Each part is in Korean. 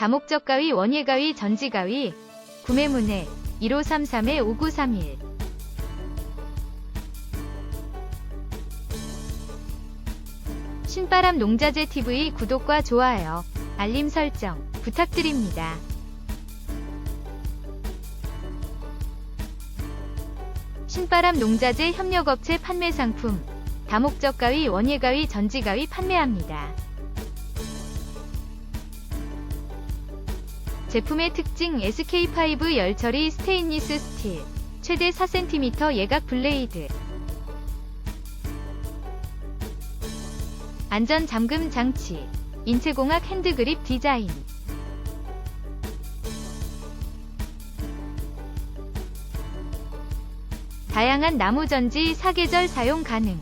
다목적 가위, 원예 가위, 전지 가위. 구매 문의 1533-5931. 신바람 농자재 TV 구독과 좋아요, 알림 설정 부탁드립니다. 신바람 농자재 협력업체 판매 상품 다목적 가위, 원예 가위, 전지 가위 판매합니다. 제품의 특징 SK5 열처리 스테인리스 스틸 최대 4cm 예각 블레이드. 안전 잠금 장치 인체공학 핸드그립 디자인. 다양한 나무 전지 사계절 사용 가능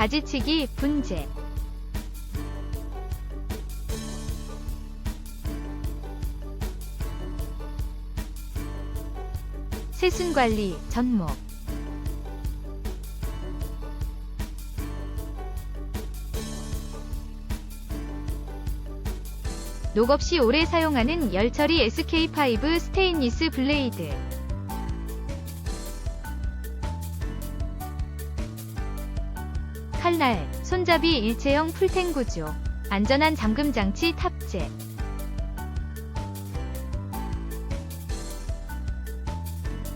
가지치기 분재. 세순관리 전목. 녹 없이 오래 사용하는 열처리 SK5 스테인리스 블레이드 칼날, 손잡이 일체형 풀텐 구조, 안전한 잠금 장치 탑재.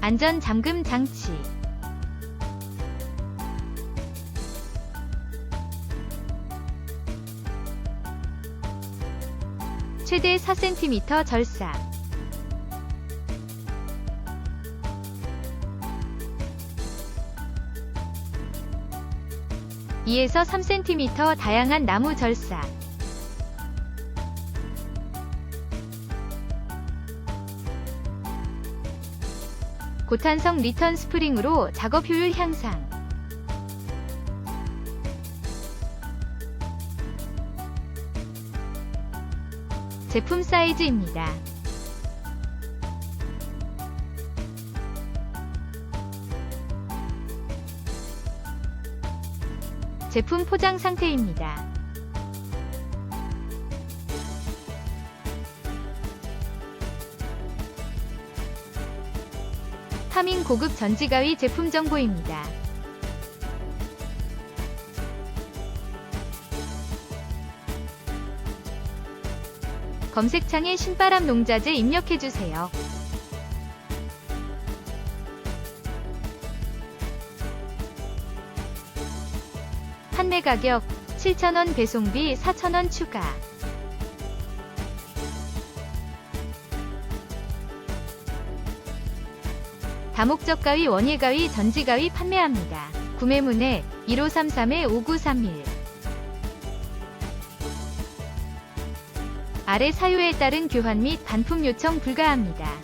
안전 잠금 장치. 최대 4cm 절 사. 에서 3cm 다양한 나무 절사. 고탄성 리턴 스프링으로 작업 효율 향상. 제품 사이즈입니다. 제품 포장 상태입니다. 파밍 고급 전지가위 제품 정보입니다. 검색창에 신바람 농자재 입력해주세요. 판매 가격 7,000원 배송비 4,000원 추가. 다목적 가위, 원예 가위, 전지 가위 판매합니다. 구매 문의 1533-5931 아래 사유에 따른 교환 및 반품 요청 불가합니다.